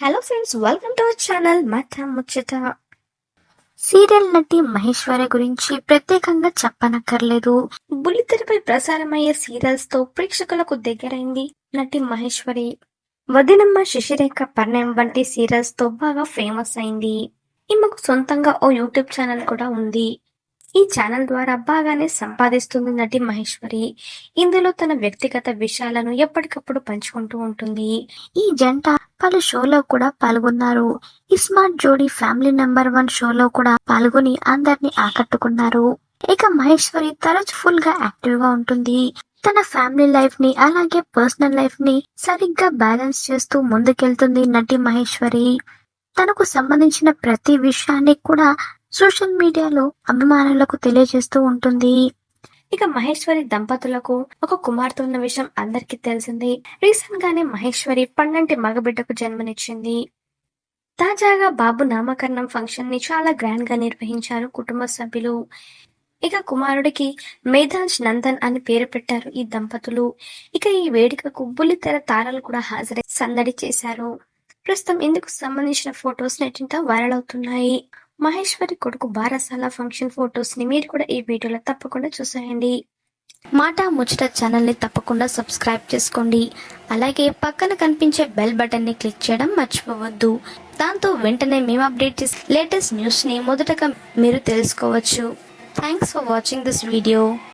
Hello friends welcome to our channel ముచ్చట serial నటి మహేశ్వరి గురించి ప్రత్యేకంగా చెప్పనక్కర్లేదు. బుల్లితెరపై ప్రసారమయ్యే సీరియల్స్తో ప్రేక్షకులకు దగ్గరైంది నటి మహేశ్వరి. వదినమ్మ శశిరేఖ పర్ణయం వంటి సీరియల్స్తో బాగా ఫేమస్ అయింది. ఈమెకు సొంతంగా ఓ యూట్యూబ్ ఛానల్ కూడా ఉంది. ఈ ఛానల్ ద్వారా బాగానే సంపాదిస్తుంది నటి మహేశ్వరి. ఇందులో తన వ్యక్తిగత విషయాలను ఎప్పటికప్పుడు పంచుకుంటూ ఉంటుంది. ఈ జంట పలు షోలో కూడా పాల్గొన్నారు. ఇస్మార్ట్ జోడీ ఫ్యామిలీ నెంబర్ వన్ షోలో కూడా పాల్గొని అందరినీ ఆకట్టుకున్నారు. ఇక మహేశ్వరి తరచు ఫుల్గా యాక్టివ్గా ఉంటుంది. తన ఫ్యామిలీ లైఫ్ని అలాగే పర్సనల్ లైఫ్ని సరిగ్గా బ్యాలెన్స్ చేస్తూ ముందుకెళ్తుంది నటి మహేశ్వరి. తనకు సంబంధించిన ప్రతి విషయాన్ని కూడా సోషల్ మీడియాలో అభిమానులకు తెలియజేస్తూ ఉంటుంది. ఇక మహేశ్వరి దంపతులకు ఒక కుమార్తె ఉన్న విషయం అందరికీ తెలిసింది. రీసెంట్ గానే మహేశ్వరి పన్నంటి మగబిడ్డకు జన్మనిచ్చింది. తాజాగా బాబు నామకరణం ఫంక్షన్ని చాలా గ్రాండ్గా నిర్వహించారు కుటుంబ సభ్యులు. ఇక కుమారుడికి మేధాజ్ నందన్ అని పేరు పెట్టారు ఈ దంపతులు. ఇక ఈ వేడుకకు బుల్లితెర తారలు కూడా హాజరై సందడి చేశారు. ప్రస్తుతం ఇందుకు సంబంధించిన ఫొటోస్ నెట్టింట వైరల్ అవుతున్నాయి. మహేశ్వరి కొడుకు బారసాల ఫంక్షన్ ఫొటోస్ని మీరు కూడా ఈ వీడియోలో తప్పకుండా చూసేయండి. మాట ముచ్చట ఛానల్ని తప్పకుండా సబ్స్క్రైబ్ చేసుకోండి. అలాగే పక్కన కనిపించే బెల్ బటన్ని క్లిక్ చేయడం మర్చిపోవద్దు. దాంతో వెంటనే మేము అప్డేట్ లేటెస్ట్ న్యూస్ని మొదటగా మీరు తెలుసుకోవచ్చు. Thanks for watching this video